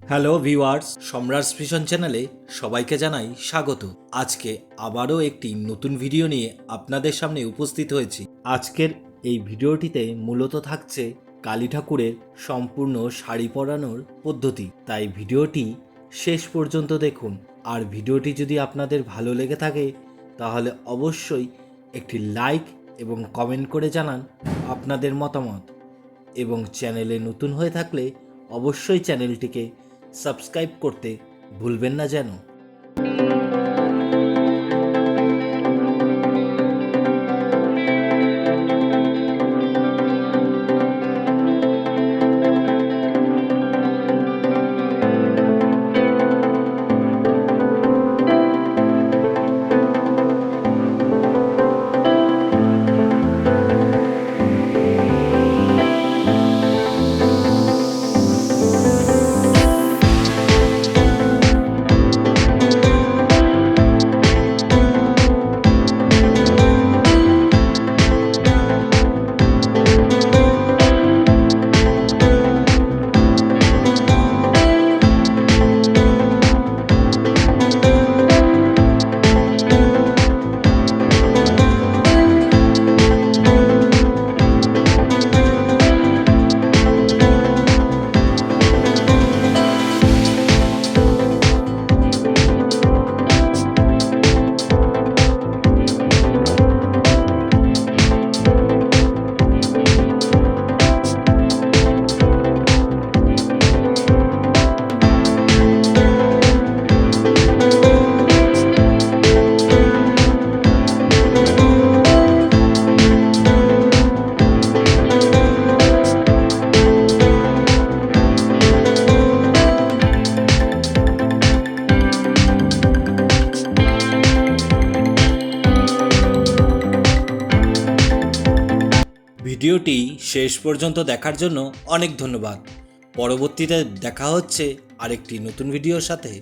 Hello viewers, সম্রাট vision চ্যানেলে সবাইকে জানাই স্বাগত। আজকে আবারও একটি নতুন ভিডিও নিয়ে আপনাদের সামনে উপস্থিত হয়েছি। আজকের এই ভিডিওটিতে মূলত থাকছে কালী ঠাকুরের সম্পূর্ণ শাড়ি পরানোর পদ্ধতি। তাই ভিডিওটি শেষ পর্যন্ত দেখুন। আর ভিডিওটি যদি আপনাদের ভালো লেগে থাকে, তাহলে অবশ্যই একটি লাইক এবং কমেন্ট করে জানান আপনাদের মতামত। এবং চ্যানেলে নতুন হয়ে থাকলে অবশ্যই চ্যানেলটিকে সাবস্ক্রাইব করতে ভুলবেন না যেন। ভিডিওটি শেষ পর্যন্ত দেখার জন্য অনেক ধন্যবাদ। পরবর্তীতে দেখা হচ্ছে আরেকটি নতুন ভিডিওর সাথে।